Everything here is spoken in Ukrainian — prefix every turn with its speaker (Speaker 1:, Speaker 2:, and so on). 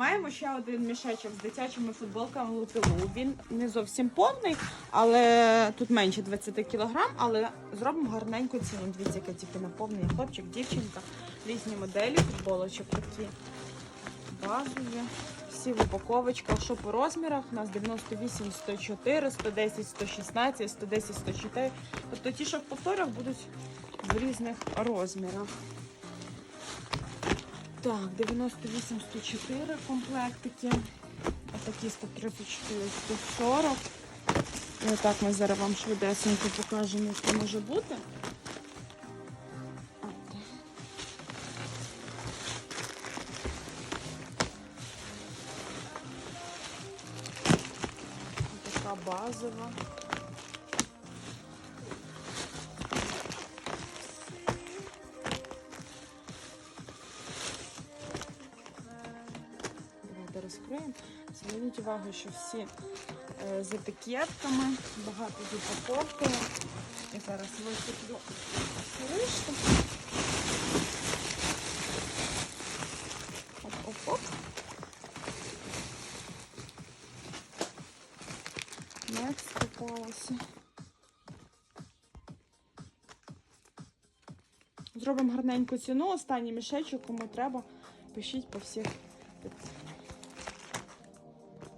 Speaker 1: Маємо ще один мішечок з дитячими футболками Лупілу. Він не зовсім повний, але тут менше 20 кг, але зробимо гарненьку ціну. Дивіться, яка тільки наповнення хлопчик, дівчинка, різні моделі футболочок такі базові. Всі в упаковочках, що по розмірах, у нас 98, 104, 110, 116, 110, 104. Тобто ті, що в повторах, будуть в різних розмірах. Так, 98, 104 комплектики. Отакі 134, 140. І отак ми зараз вам швидесенько покажемо, що може бути. Така базова. Давайте розкриємо. Зверніть увагу, що всі е, з етикетками, багато з упаковкою. Я зараз висиплю лишку. Оп-оп-оп. Next попалося. Зробимо гарненьку ціну. Останній мішечок, кому треба, пишіть по всіх